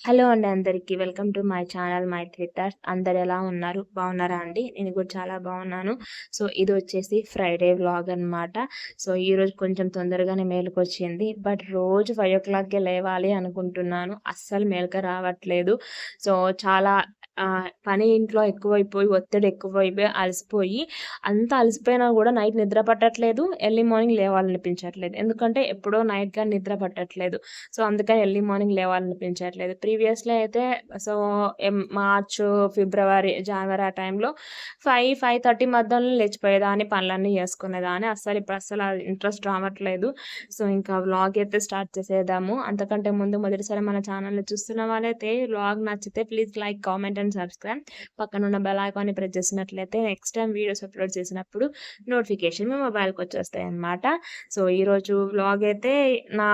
Hello అండి అందరికీ. Welcome to my channel my theatres అందరు ఎలా ఉన్నారు? బాగున్నారా అండి? నేను కూడా చాలా బాగున్నాను. సో ఇది వచ్చేసి ఫ్రైడే వ్లాగ్ అనమాట సో ఈరోజు కొంచెం తొందరగానే మేలుకు వచ్చింది. బట్ రోజు ఫైవ్ ఓ క్లాక్కే లేవాలి అనుకుంటున్నాను. అస్సలు మేలుక రావట్లేదు. సో చాలా ఆ, పని ఇంట్లో ఎక్కువైపోయి ఒత్తిడి ఎక్కువైపోయి అలసిపోయి అంత అలసిపోయినా కూడా నైట్ నిద్ర పట్టట్లేదు. ఎర్లీ మార్నింగ్ లేవాలనిపించట్లేదు. ఎందుకంటే ఎప్పుడో నైట్గా నిద్ర పట్టట్లేదు. సో అందుకని ఎర్లీ మార్నింగ్ లేవాలనిపించట్లేదు. ప్రీవియస్లో అయితే సో మార్చ్ ఫిబ్రవరి జనవరి ఆ టైంలో ఫైవ్ ఫైవ్ థర్టీ మధ్యలో లేచిపోయేదాన్ని పనులన్నీ చేసుకునేదాన్ని. అస్సలు ఇప్పుడు అస్సలు ఇంట్రెస్ట్ రావట్లేదు. సో ఇంకా వ్లాగ్ అయితే స్టార్ట్ చేసేద్దాము. అంతకంటే ముందు మొదటిసారి మన ఛానల్లో చూస్తున్న వాళ్ళైతే వ్లాగ్ నచ్చితే please like comment and subscribe. పక్కన ఉన్న బెల్ ఐకాన్ని ప్రెస్ చేసినట్లయితే నెక్స్ట్ టైం వీడియోస్ అప్లోడ్ చేసినప్పుడు నోటిఫికేషన్ మీ మొబైల్కి వచ్చేస్తాయి అన్నమాట. సో ఈరోజు వ్లాగ్ అయితే నా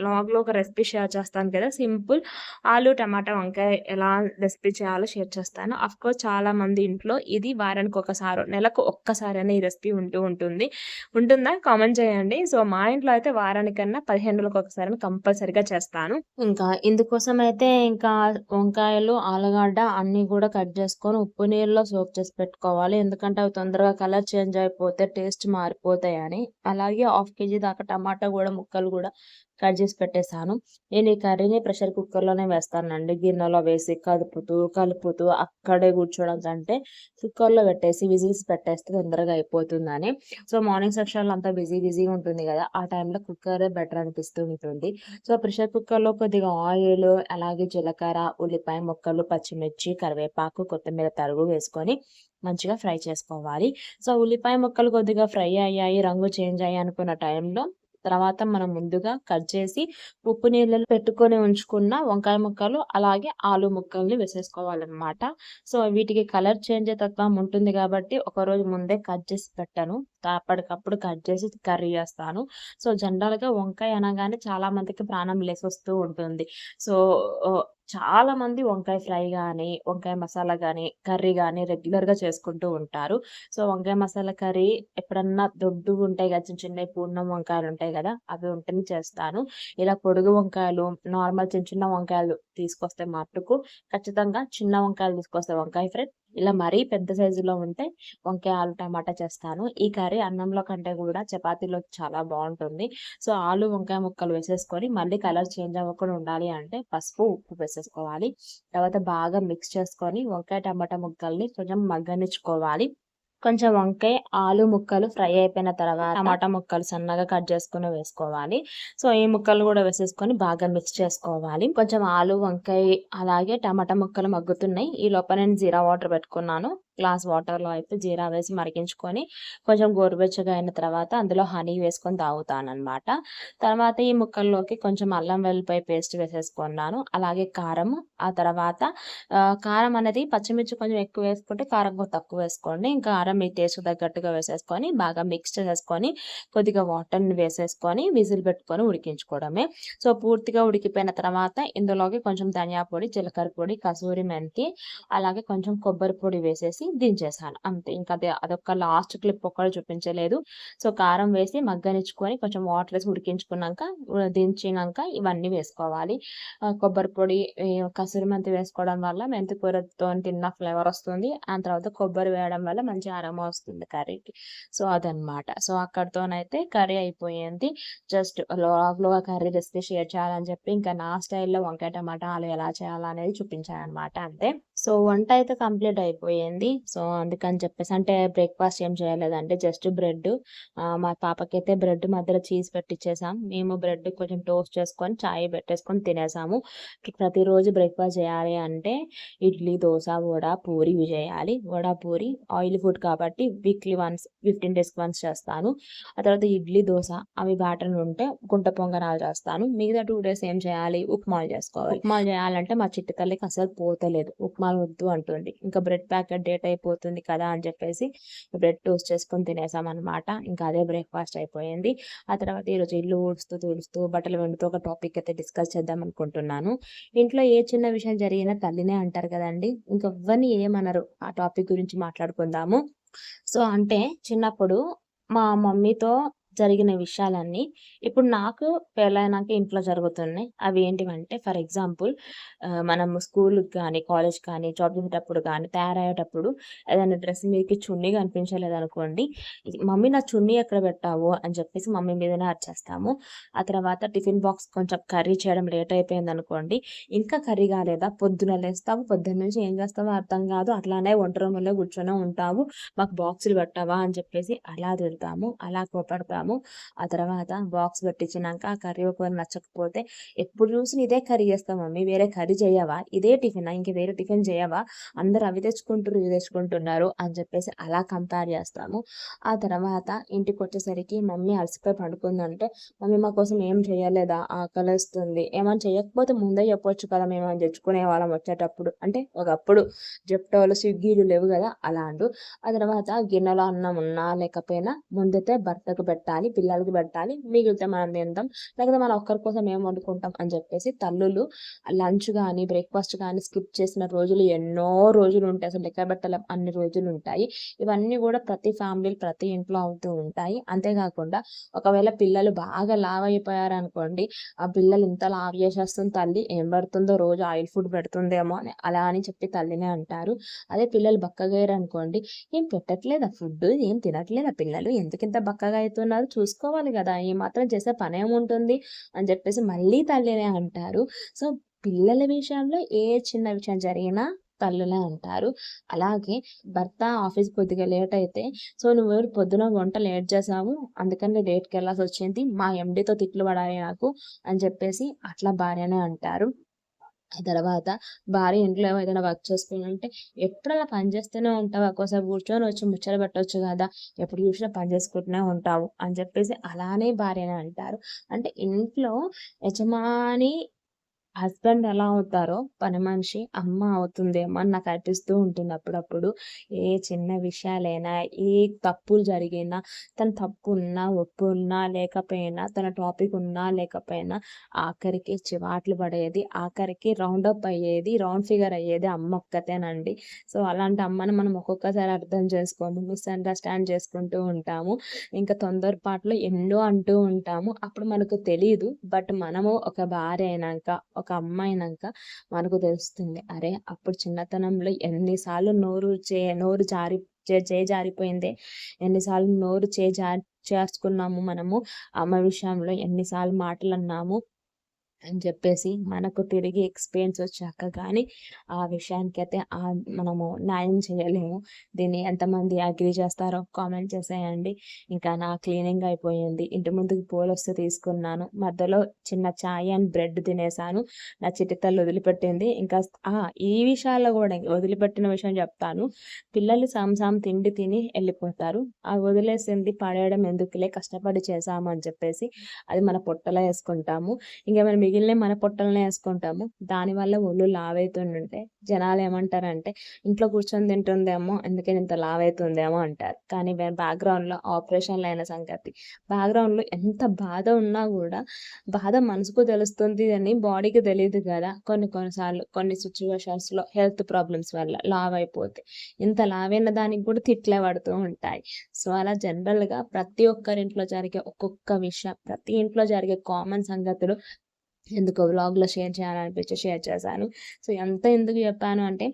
వ్లాగ్లో ఒక రెసిపీ షేర్ చేస్తాను కదా సింపుల్. ఆలు టమాటా వంకాయ ఎలా రెసిపీ చేయాలో షేర్ చేస్తాను. అఫ్ కోర్స్ చాలా మంది ఇంట్లో ఇది వారానికి ఒకసారి నెలకు ఒక్కసారి అనే ఈ రెసిపీ ఉంటూ ఉంటుంది. ఉంటుందా? కామెంట్ చేయండి. సో మా ఇంట్లో అయితే వారానికన్నా పదిహేను రోజులకు ఒకసారి కంపల్సరిగా చేస్తాను. ఇంకా ఇందుకోసం అయితే ఇంకా వంకాయలు ఆలుగడ్డ అన్ని కూడా కట్ చేసుకొని ఉప్పు నీళ్ళలో సోప్ చేసి పెట్టుకోవాలి. ఎందుకంటే అవి తొందరగా కలర్ చేంజ్ అయిపోతే టేస్ట్ మారిపోతాయని. అలాగే హాఫ్ కేజీ దాకా టమాటా కూడా ముక్కలు కూడా కట్ చేసి పెట్టేశాను. నేను ఈ కర్రీని ప్రెషర్ కుక్కర్లోనే వేస్తానండి. గిన్నెలో వేసి కలుపుతూ కలుపుతూ అక్కడే కూర్చోవడం కంటే కుక్కర్లో పెట్టేసి విజిల్స్ పెట్టేస్తే తొందరగా అయిపోతుందని. సో మార్నింగ్ సెక్షన్లో అంతా బిజీ బిజీగా ఉంటుంది కదా. ఆ టైంలో కుక్కరే బెటర్ అనిపిస్తూ ఉంటుంది సో ప్రెషర్ కుక్కర్లో కొద్దిగా ఆయిల్ అలాగే జీలకర్ర ఉల్లిపాయ ముక్కలు పచ్చిమిర్చి కరివేపాకు కొత్తిమీర తరుగు వేసుకొని మంచిగా ఫ్రై చేసుకోవాలి. సో ఉల్లిపాయ ముక్కలు కొద్దిగా ఫ్రై అయ్యాయి రంగు చేంజ్ అయ్యాయి అనుకున్న టైంలో తర్వాత మనం ముందుగా కట్ చేసి ఉప్పు నీళ్ళలో పెట్టుకొని ఉంచుకున్న వంకాయ ముక్కలు అలాగే ఆలు ముక్కల్ని వేసేసుకోవాలన్నమాట. సో వీటికి కలర్ చేంజ్ తత్వం ఉంటుంది కాబట్టి ఒక రోజు ముందే కట్ చేసి పెట్టాను. అప్పటికప్పుడు కట్ చేసి కర్రీ చేస్తాను. సో జనరల్గా వంకాయ అనగానే చాలా మందికి ప్రాణం లేసొస్తూ ఉంటుంది. సో చాలా మంది వంకాయ ఫ్రై కానీ వంకాయ మసాలా కానీ కర్రీ కానీ రెగ్యులర్గా చేసుకుంటూ ఉంటారు. సో వంకాయ మసాలా కర్రీ ఎప్పుడన్నా దొడ్డు ఉంటాయి కదా చిన్న చిన్న పూర్ణం వంకాయలు ఉంటాయి కదా అవి ఉంటుంది చేస్తాను. ఇలా పొడుగు వంకాయలు నార్మల్ చిన్న చిన్న వంకాయలు తీసుకొస్తే మట్టుకు ఖచ్చితంగా చిన్న వంకాయలు తీసుకొస్తే వంకాయ ఫ్రై ఇలా మరీ పెద్ద సైజులో ఉంటే వంకాయ ఆలు టమాటా చేస్తాను. ఈ కర్రీ అన్నంలో కంటే కూడా చపాతీలో చాలా బాగుంటుంది. సో ఆలు వంకాయ ముక్కలు వేసేసుకొని మళ్ళీ కలర్ చేంజ్ అవ్వకుండా ఉండాలి అంటే పసుపు ఉప్పు వేసేసుకోవాలి. తర్వాత బాగా మిక్స్ చేసుకొని వంకాయ టమాటా ముక్కల్ని కొంచెం మగ్గనిచ్చుకోవాలి. కొంచెం వంకాయ ఆలు ముక్కలు ఫ్రై అయిపోయిన తర్వాత టమాటా ముక్కలు సన్నగా కట్ చేసుకుని వేసుకోవాలి. సో ఈ ముక్కలు కూడా వేసేసుకొని బాగా మిక్స్ చేసుకోవాలి. కొంచెం ఆలు వంకాయ అలాగే టమాటా ముక్కలు మగ్గుతున్నాయి. ఈ లోపల నేను జీరా వాటర్ పెట్టుకున్నాను. గ్లాస్ వాటర్లో అయితే జీరా వేసి మరిగించుకొని కొంచెం గోరువెచ్చగా అయిన తర్వాత అందులో హనీ వేసుకొని తాగుతాను అనమాట తర్వాత ఈ ముక్కల్లోకి కొంచెం అల్లం వెల్లిపాయ పేస్ట్ వేసేసుకున్నాను. అలాగే కారం ఆ తర్వాత కారం అనేది పచ్చిమిర్చి కొంచెం ఎక్కువ వేసుకుంటే కారం కొంచెం తక్కువ వేసుకోండి. ఇంకా కారం మీ టేస్ట్ తగ్గట్టుగా వేసేసుకొని బాగా మిక్స్ చేసేసుకొని కొద్దిగా వాటర్ని వేసేసుకొని విజిల్ పెట్టుకొని ఉడికించుకోవడమే. సో పూర్తిగా ఉడికిపోయిన తర్వాత ఇందులోకి కొంచెం ధనియా పొడి జీలకర్ర పొడి కసూరి మెంతి అలాగే కొంచెం కొబ్బరి పొడి వేసేసి దించేసాను. అంతే ఇంకా అదే అదొక లాస్ట్ క్లిప్ ఒక్కటి చూపించలేదు. సో కారం వేసి మగ్గనిచ్చుకొని కొంచెం వాటర్ వేసి ఉడికించుకున్నాక దించినాక ఇవన్నీ వేసుకోవాలి. కొబ్బరి పొడి కసూరి మెంతి వేసుకోవడం వల్ల మెంతి కూరతో తిన్న ఫ్లేవర్ వస్తుంది. ఆ తర్వాత కొబ్బరి వేయడం వల్ల మంచి ఆరమ వస్తుంది కర్రీకి. సో అదనమాట సో అక్కడితోనైతే కర్రీ అయిపోయింది. జస్ట్లో కర్రీ రెసిపీ షేర్ చేయాలని చెప్పి ఇంకా నా స్టైల్లో వంకాయ టమాటా ఆలు ఎలా చేయాలనేది చూపించాను అనమాట అంతే. సో వంట అయితే కంప్లీట్ అయిపోయింది. సో అందుకని చెప్పేసి అంటే బ్రేక్ఫాస్ట్ ఏం చేయలేదంటే జస్ట్ బ్రెడ్. మా పాపకైతే బ్రెడ్ మధ్యలో చీజ్ పెట్టించేసాం మేము బ్రెడ్ కొంచెం టోస్ట్ చేసుకొని చాయ్ పెట్టేసుకొని తినేసాము. ప్రతిరోజు బ్రేక్ఫాస్ట్ చేయాలి అంటే ఇడ్లీ దోశ వడ పూరి ఇవి చేయాలి. వడ పూరి ఆయిల్ ఫుడ్ కాబట్టి వీక్లీ వన్స్ ఫిఫ్టీన్ డేస్కి వన్స్ చేస్తాను. ఆ తర్వాత ఇడ్లీ దోశ అవి బ్యాటర్ ఉంటే గుంట పొంగనాలు చేస్తాను. మిగతా టూ డేస్ ఏం చేయాలి? ఉప్మాలు చేసుకోవాలి. ఉప్మాలు చేయాలంటే మా చిట్టి తల్లికి అసలు పోతలేదు. ఉప్మాలు వద్దు అంటుంది ఇంకా బ్రెడ్ ప్యాకెట్ డేట్ అయిపోతుంది కదా అని చెప్పేసి బ్రెడ్ టోస్ట్ చేసుకొని తినేసాం ఇంకా అదే బ్రేక్ఫాస్ట్ అయిపోయింది. ఆ తర్వాత ఈరోజు ఇల్లు ఊడుస్తూ తుడుస్తూ బట్టలు వెండుతూ ఒక టాపిక్ అయితే డిస్కస్ చేద్దాం అనుకుంటున్నాను. ఇంట్లో ఏ చిన్న విషయం జరిగినా తల్లినే అంటారు కదండి. ఇంకెవ్వరిని ఏమనరు. ఆ టాపిక్ గురించి మాట్లాడుకుందాము. సో అంటే చిన్నప్పుడు మా మమ్మీతో జరిగిన విషయాలన్నీ ఇప్పుడు నాకు పెళ్ళైనాక ఇంట్లో జరుగుతున్నాయి. అవి ఏంటివంటే ఫర్ ఎగ్జాంపుల్ మనం స్కూల్కి కానీ కాలేజ్ కానీ జాబ్ చేసేటప్పుడు కానీ తయారయ్యేటప్పుడు ఏదైనా డ్రెస్ మీదకి చున్నీ కనిపించలేదు అనుకోండి మమ్మీ నా చున్నీ ఎక్కడ పెట్టావు? అని చెప్పేసి మమ్మీ మీదనే అర్చేస్తాము. ఆ తర్వాత టిఫిన్ బాక్స్ కొంచెం కర్రీ చేయడం లేట్ అయిపోయింది అనుకోండి ఇంకా కర్రీ కాలేదా? పొద్దున లేస్తావు పొద్దున్న నుంచి ఏం చేస్తావో అర్థం కాదు అట్లానే వంట రూమ్లో కూర్చొని ఉంటావు మాకు బాక్సులు పెట్టావా? అని చెప్పేసి అలా తిడతాము అలా కోపడతాము. ఆ తర్వాత బాక్స్ పెట్టించినాక ఆ కర్రీ ఒకవేళ నచ్చకపోతే ఎప్పుడు చూసి ఇదే కర్రీ చేస్తాం మమ్మీ. వేరే కర్రీ చేయవా? ఇదే టిఫిన్? ఇంక వేరే టిఫిన్ చేయవా? అందరు అవి తెచ్చుకుంటారు ఇవి తెచ్చుకుంటున్నారు అని చెప్పేసి అలా కంపేర్ చేస్తాము. ఆ తర్వాత ఇంటికి వచ్చేసరికి మమ్మీ అలసిపోయి పడుకుందంటే మమ్మీ మా కోసం ఏం చేయలేదా? ఆకలిస్తుంది ఏమైనా చేయకపోతే ముందే చెప్పొచ్చు కదా మేము ఏమైనా తెచ్చుకునే వాళ్ళం వచ్చేటప్పుడు. అంటే ఒకప్పుడు జెప్టోలు స్విగ్గీలు లేవు కదా అలా అండు ఆ తర్వాత గిన్నెలో అన్నం ఉన్నా లేకపోయినా ముందైతే భర్తకు పెట్టాలి. పిల్లలకి పెట్టాలి మిగిలితే మనం తింటాం. లేకపోతే మనం ఒక్కరి కోసం ఏం వండుకుంటాం అని చెప్పేసి తల్లులు లంచ్ కానీ బ్రేక్ఫాస్ట్ కానీ స్కిప్ చేసిన రోజులు ఎన్నో రోజులు ఉంటాయి. అసలు లెక్క పెట్టలేం. అన్ని రోజులు ఉంటాయి. ఇవన్నీ కూడా ప్రతి ఫ్యామిలీలు ప్రతి ఇంట్లో అవుతూ ఉంటాయి. అంతేకాకుండా ఒకవేళ పిల్లలు బాగా లావ్ అయిపోయారు అనుకోండి ఆ పిల్లలు ఇంత లావ్ చేసేస్తుంది తల్లి ఏం పెడుతుందో రోజు ఆయిల్ ఫుడ్ పెడుతుందేమో అని అలా అని చెప్పి తల్లినే అంటారు. అదే పిల్లలు బక్కగా అనుకోండి ఏం పెట్టట్లేదా ఫుడ్ ఏం తినట్లేదా పిల్లలు? ఎందుకు ఇంత బక్కగా అవుతున్నారు? చూసుకోవాలి కదా ఈ మాత్రం చేసే పని ఏముంటుంది అని చెప్పేసి మళ్ళీ తల్లినే అంటారు. సో పిల్లల విషయంలో ఏ చిన్న విషయం జరిగినా తల్లులే అంటారు. అలాగే భర్త ఆఫీస్ కొద్దిగా లేట్ అయితే సో నువ్వు పొద్దున వంట లేట్ చేసావు అందుకని లేట్కి వెళ్ళాల్సి వచ్చింది మా ఎండితో తిట్లు పడాలి నాకు అని చెప్పేసి అట్లా భార్యనే అంటారు. తర్వాత భార్య ఇంట్లో ఏదైనా వర్క్ చేసుకుంటే ఎప్పుడైనా పని చేస్తూనే ఉంటావు. ఒక్కోసారి కూర్చొని వచ్చి ముచ్చట పెట్టవచ్చు కదా. ఎప్పుడు చూసినా పని చేసుకుంటూనే ఉంటావు అని చెప్పేసి అలానే భార్యనే అంటారు. అంటే ఇంట్లో యజమాని హస్బెండ్ ఎలా అవుతారో పని మనిషి అమ్మ అవుతుందేమో అని నాకు అనిపిస్తూ ఉంటుంది అప్పుడప్పుడు. ఏ చిన్న విషయాలైనా ఏ తప్పులు జరిగినా తన తప్పు ఉన్నా ఒప్పు ఉన్నా లేకపోయినా తన టాపిక్ ఉన్నా లేకపోయినా ఆఖరికి చివాట్లు పడేది ఆఖరికి రౌండ్ అప్ అయ్యేది రౌండ్ ఫిగర్ అయ్యేది అమ్మ ఒక్కతేనండి. సో అలాంటి అమ్మని మనం ఒక్కొక్కసారి అర్థం చేసుకోము మిస్అండర్స్టాండ్ చేసుకుంటూ ఉంటాము. ఇంకా తొందరపాట్లు ఎన్నో అంటూ ఉంటాము. అప్పుడు మనకు తెలియదు బట్ మనము ఒక భార్య అయినాక ఒక ఒక అమ్మాయినాక మనకు తెలుస్తుంది అరే అప్పుడు చిన్నతనంలో ఎన్నిసార్లు నోరు చే నోరు జారి చే జారిపోయిందే. ఎన్నిసార్లు నోరు చే జారి చేసుకున్నాము మనము. అమ్మ విషయంలో ఎన్నిసార్లు మాటలు అన్నాము అని చెప్పేసి మనకు తిరిగి ఎక్స్పీరియన్స్ వచ్చాక కానీ ఆ విషయానికి అయితే మనము న్యాయం చేయలేము. దీన్ని ఎంతమంది అగ్రి చేస్తారో కామెంట్ చేసేయండి. ఇంకా నా క్లీనింగ్ అయిపోయింది. ఇంటి ముందుకు పూలు వస్తే తీసుకున్నాను. మధ్యలో చిన్న చాయ్ అండ్ బ్రెడ్ తినేసాను. నా చిటితలు వదిలిపెట్టింది. ఇంకా ఈ విషయాల్లో కూడా వదిలిపెట్టిన విషయం చెప్తాను. పిల్లలు సాంసాం తిండి తిని వెళ్ళిపోతారు. ఆ వదిలేసింది పడేయడం ఎందుకులే? కష్టపడి చేసాము అని చెప్పేసి అది మన పొట్టలో వేసుకుంటాము. ఇంకేమైనా మిగిలిన మన పొట్టలనే వేసుకుంటాము. దానివల్ల ఒళ్ళు లావైతుంటే జనాలు ఏమంటారంటే ఇంట్లో కూర్చొని తింటుందేమో అందుకని ఇంత లావైతుందేమో అంటారు. కానీ బ్యాక్గ్రౌండ్లో ఆపరేషన్లు అయిన సంగతి. బ్యాక్గ్రౌండ్లో ఎంత బాధ ఉన్నా కూడా బాధ మనసుకు తెలుస్తుంది అని బాడీకి తెలియదు కదా. కొన్ని కొన్నిసార్లు కొన్ని సిచ్యువేషన్స్లో హెల్త్ ప్రాబ్లమ్స్ వల్ల లావ్ అయిపోతే ఇంత లావైన దానికి కూడా తిట్లే పడుతూ ఉంటాయి. సో అలా జనరల్గా ప్రతి ఒక్కరింట్లో జరిగే ఒక్కొక్క విషయం ప్రతి ఇంట్లో జరిగే కామన్ సంగతులు ఎందుకు వ్లాగ్లో షేర్ చేయాలనిపించి షేర్ చేశాను. సో ఎంత ఎందుకు చెప్పాను అంటే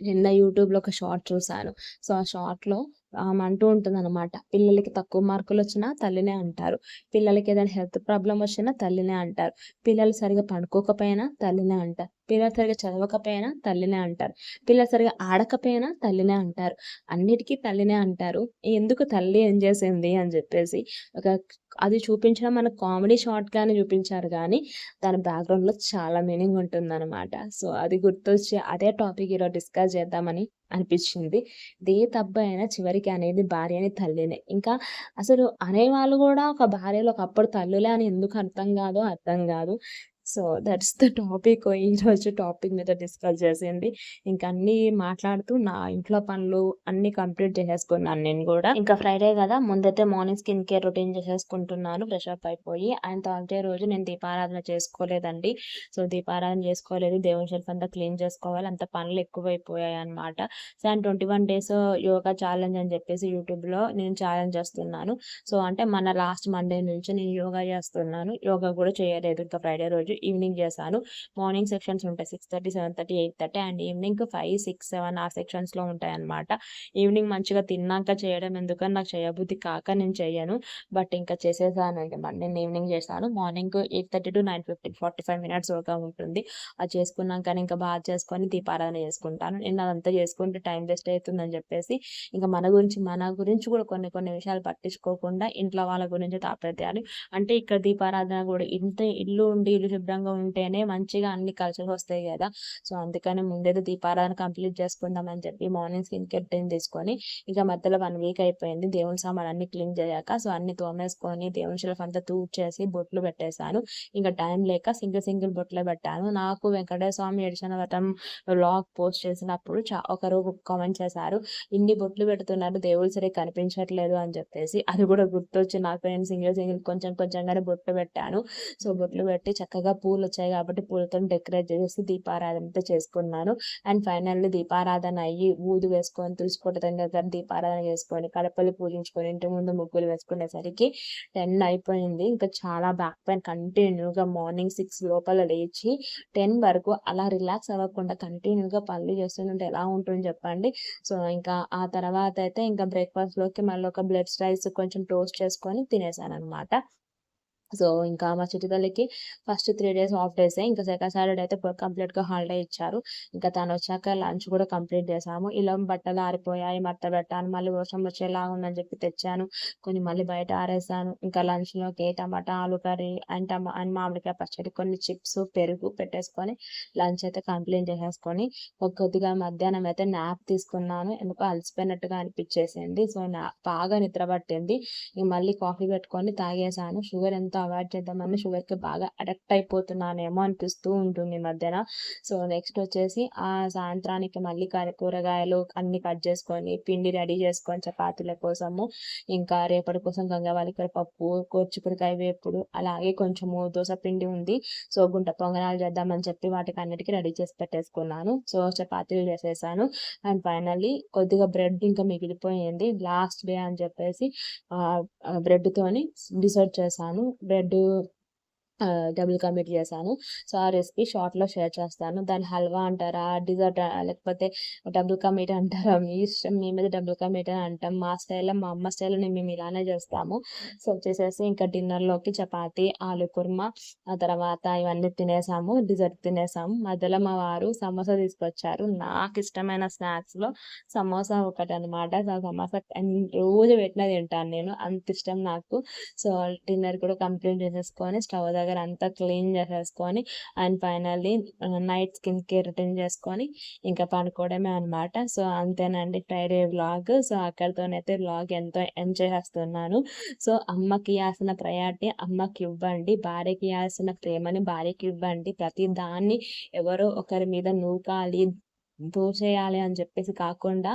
నిన్న యూట్యూబ్లో ఒక షార్ట్ చూశాను. సో ఆ షార్ట్లో ఆమె అంటూ ఉంటుంది అనమాట పిల్లలకి తక్కువ మార్కులు వచ్చినా తల్లినే అంటారు. పిల్లలకి ఏదైనా హెల్త్ ప్రాబ్లం వచ్చినా తల్లినే అంటారు. పిల్లలు సరిగా పడుకోకపోయినా తల్లినే అంటారు. పిల్లలు సరిగా చదవకపోయినా తల్లినే అంటారు. పిల్లలు సరిగా ఆడకపోయినా తల్లినే అంటారు. అన్నిటికీ తల్లినే అంటారు. ఎందుకు తల్లి ఏం చేసింది అని చెప్పేసి ఒక అది చూపించడం మన కామెడీ షార్ట్గానే చూపించారు కానీ దాని బ్యాక్గ్రౌండ్లో చాలా మీనింగ్ ఉంటుందన్నమాట. సో అది గుర్తొచ్చి అదే టాపిక్ ఈరోజు డిస్కస్ చేద్దామని అనిపించింది. దే అయినా చివరికి అనేది భార్యని తల్లినే. ఇంకా అసలు అనేవాళ్ళు కూడా ఒక భార్యలో ఒకప్పుడు తల్లులే అని ఎందుకు అర్థం కాదో అర్థం కాదు. So that's the topic. ఈరోజు టాపిక్ మీద డిస్కస్ చేసింది. ఇంకా అన్ని మాట్లాడుతూ నా ఇంట్లో పనులు అన్ని కంప్లీట్ చేసేసుకున్నాను నేను కూడా. ఇంకా ఫ్రైడే కదా ముందైతే మార్నింగ్ స్కిన్ కేర్ రొటీన్ చేసేసుకుంటున్నాను. ఫ్రెష్ అప్ అయిపోయి అండ్ థర్స్డే రోజు నేను దీపారాధన చేసుకోలేదండి. సో దీపారాధన చేసుకోలేదు. దేవుని షెల్ఫ్ అంతా క్లీన్ చేసుకోవాలి. అంత పనులు ఎక్కువైపోయాయి అనమాట so and twenty one days yoga challenge అని చెప్పేసి యూట్యూబ్లో నేను ఛాలెంజ్ చేస్తున్నాను. సో అంటే మన లాస్ట్ మండే నుంచి నేను యోగా చేస్తున్నాను. యోగా కూడా చేయలేదు. ఇంకా ఫ్రైడే రోజు ఈవినింగ్ చేశాను. మార్నింగ్ సెక్షన్స్ ఉంటాయి six thirty seven thirty eight thirty and evening five six seven ఆ సెక్షన్స్లో ఉంటాయి అనమాట ఈవినింగ్ మంచిగా తిన్నాక చేయడం ఎందుకని నాకు చేయబుద్ధి కాక నేను చేయను. బట్ ఇంకా చేసేసాను నేను ఈవినింగ్ చేశాను. Morning eight thirty to nine fifty forty five minutes వరకు ఉంటుంది. అది చేసుకున్నాక ఇంకా బాగా చేసుకొని దీపారాధన చేసుకుంటాను. నేను అదంతా చేసుకుంటే టైం వేస్ట్ అవుతుందని చెప్పేసి ఇంకా మన గురించి మన గురించి కూడా కొన్ని కొన్ని విషయాలు పట్టించుకోకుండా ఇంట్లో వాళ్ళ గురించి తాపత్రయాలు. అంటే ఇక్కడ దీపారాధన కూడా ఇంత ఇల్లు ఉండి ఇల్లు శుభ్రంగా ఉంటేనే మంచిగా అన్ని కల్చర్స్ వస్తాయి కదా. సో అందుకని ముందేదో దీపారాధన కంప్లీట్ చేసుకుందామని చెప్పి మార్నింగ్ స్కిన్ కేర్ టైం తీసుకొని ఇంకా మధ్యలో వన్ వీక్ అయిపోయింది. దేవుని సామాన్ అన్ని క్లీన్ చేయక సో అన్ని తోమేసుకొని దేవుని షెల్ఫ్ అంతా తూర్చేసి బొట్లు పెట్టేశాను. ఇంకా టైం లేక సింగిల్ సింగిల్ బొట్లు పెట్టాను. నాకు వెంకటేశ్వర స్వామి ఎడిషన్ వ్రతం వ్లాగ్ పోస్ట్ చేసినప్పుడు చా ఒకరు కామెంట్ చేశారు ఇన్ని బొట్లు పెడుతున్నారు దేవుడు సరే కనిపించట్లేదు అని చెప్పేసి. అది కూడా గుర్తొచ్చి నాకు నేను సింగిల్ సింగిల్ కొంచెం కొంచెంగానే బొట్లు పెట్టాను. సో బొట్లు పెట్టి చక్కగా పూలు వచ్చాయి కాబట్టి పూలతో డెకరేట్ చేసి దీపారాధన చేసుకున్నాను. అండ్ ఫైనల్లీ దీపారాధన అయ్యి ఊదు వేసుకొని తులసిపోట దగ్గర దీపారాధన చేసుకొని కడపలు పూజించుకొని ఇంటి ముందు ముగ్గులు వేసుకునేసరికి టెన్ అయిపోయింది. ఇంకా చాలా బ్యాక్ పెయిన్ కంటిన్యూగా మార్నింగ్ సిక్స్ లోపల లేచి టెన్ వరకు అలా రిలాక్స్ అవ్వకుండా కంటిన్యూగా పనులు చేస్తుంటే ఎలా ఉంటుంది చెప్పండి. సో ఇంకా ఆ తర్వాత అయితే ఇంకా బ్రేక్ఫాస్ట్లోకి మళ్ళీ ఒక బ్లడ్ రైస్ కొంచెం టోస్ట్ చేసుకొని తినేసాను అనమాట సో ఇంకా మా తల్లికి ఫస్ట్ త్రీ డేస్ ఆఫ్ డేసే ఇంకా సెకండ్ సాటర్డే అయితే కంప్లీట్గా హాలిడే ఇచ్చారు. ఇంకా తను వచ్చాక లంచ్ కూడా కంప్లీట్ చేసాము ఇలా బట్టలు ఆరిపోయాయి మట్ట పెట్టాను మళ్ళీ వర్షం వచ్చేలా ఉందని చెప్పి తెచ్చాను. కొన్ని మళ్ళీ బయట ఆరేసాను. ఇంకా లంచ్లోకి టమాటా ఆలు కర్రీ అండ్ టమా అండ్ మామిడికాయ పచ్చడి కొన్ని చిప్స్ పెరుగు పెట్టేసుకొని లంచ్ అయితే కంప్లీట్ చేసేసుకొని ఒక కొద్దిగా మధ్యాహ్నం అయితే నాప్ తీసుకున్నాను. ఎందుకో అలసిపోయినట్టుగా అనిపించేసింది. సో నా బాగా నిద్ర పట్టింది. మళ్ళీ కాఫీ పెట్టుకొని తాగేసాను షుగర్ ఎంత అవాయిడ్ చేద్దామని షుగర్కి బాగా అడక్ట్ అయిపోతున్నానేమో అనిపిస్తూ ఉంటుంది మధ్యన. సో నెక్స్ట్ వచ్చేసి ఆ సాయంత్రానికి మళ్ళీ కూరగాయలు అన్ని కట్ చేసుకొని పిండి రెడీ చేసుకొని చపాతీల కోసము ఇంకా రేపటి కోసం గంగవాలికర పప్పు కోర్చుకుడికాయ వేపుడు అలాగే కొంచెము దోశ పిండి ఉంది. సో గుంట పొంగనాలు చేద్దామని చెప్పి వాటికి అన్నిటికీ రెడీ చేసి పెట్టేసుకున్నాను. సో చపాతీలు చేసేసాను. అండ్ ఫైనల్లీ కొద్దిగా బ్రెడ్ ఇంకా మిగిలిపోయింది. లాస్ట్ డే అని చెప్పేసి బ్రెడ్తోని డిసైడ్ చేశాను. బ్రెడ్ డబుల్ కమిట్ చేశాను. సో ఆ రెసిపీ షార్ట్లో షేర్ చేస్తాను. దాని హల్వా అంటారా డిజర్ట్ లేకపోతే డబుల్ కమిట్ అంటారా మీ ఇష్టం మీ మీద డబుల్ కమిట్ అని అంటాం. మా స్టైల్లో మా అమ్మ స్టైల్లో మేము ఇలానే చేస్తాము. సో వచ్చేసేసి ఇంకా డిన్నర్లోకి చపాతి ఆలు కుర్మా ఆ తర్వాత ఇవన్నీ తినేసాము డిజర్ట్ తినేసాము. మధ్యలో మా వారు సమోసా తీసుకొచ్చారు. నాకు ఇష్టమైన స్నాక్స్లో సమోసా ఒకటి అనమాట సో సమోసా రోజు పెట్టిన తింటాను నేను. అంత ఇష్టం నాకు. సో డిన్నర్ కూడా కంప్లీట్ చేసేసుకొని స్టవ్ దగ్గర దగ్గర అంతా క్లీన్ చేసేసుకొని and finally night skin care return చేసుకొని ఇంకా పడుకోవడమే అనమాట సో అంతేనండి ఫ్రైడే వ్లాగ్. సో అక్కడితోనైతే వ్లాగ్ ఎంతో ఎంజాయ్ చేస్తున్నాను సో అమ్మకి ఇవ్వాల్సిన ప్రయారిటీ అమ్మకి ఇవ్వండి. భార్యకి ఇవ్వాల్సిన ప్రేమని భార్యకి ఇవ్వండి. ప్రతి దాన్ని ఎవరో ఒకరి మీద నూకాలి దోచేయాలి అని చెప్పేసి కాకుండా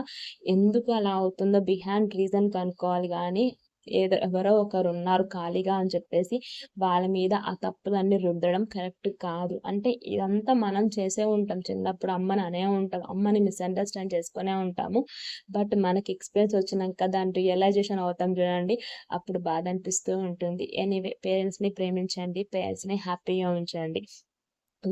ఎందుకు అలా అవుతుందో బిహైండ్ రీజన్ కనుక్కోవాలి కానీ ఎవరో ఒకరు ఉన్నారు ఖాళీగా అని చెప్పేసి వాళ్ళ మీద ఆ తప్పులన్నీ రుద్దడం కరెక్ట్ కాదు. అంటే ఇదంతా మనం చేసే ఉంటాం. చిన్నప్పుడు అమ్మని అనే ఉంటాం. అమ్మని మిస్అండర్స్టాండ్ చేసుకునే ఉంటాము. బట్ మనకి ఎక్స్పీరియన్స్ వచ్చినాక దాని రియలైజేషన్ అవుతాం చూడండి. అప్పుడు బాధ అనిపిస్తూ ఉంటుంది. ఎనీవే పేరెంట్స్ని ప్రేమించండి. పేరెంట్స్ని హ్యాపీగా ఉంచండి.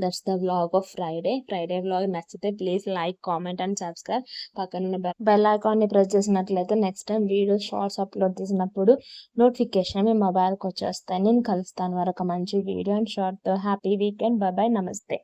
That's the vlog of Friday Friday vlog నచ్చితే please like comment and subscribe పక్కన బెల్ ఐకాన్ని ప్రెస్ చేసినట్లయితే next time video shorts upload చేసినప్పుడు నోటిఫికేషన్ మీ మొబైల్కి వచ్చేస్తాయి. నేను కలుస్తాను వరకు మంచి video and short happy weekend bye నమస్తే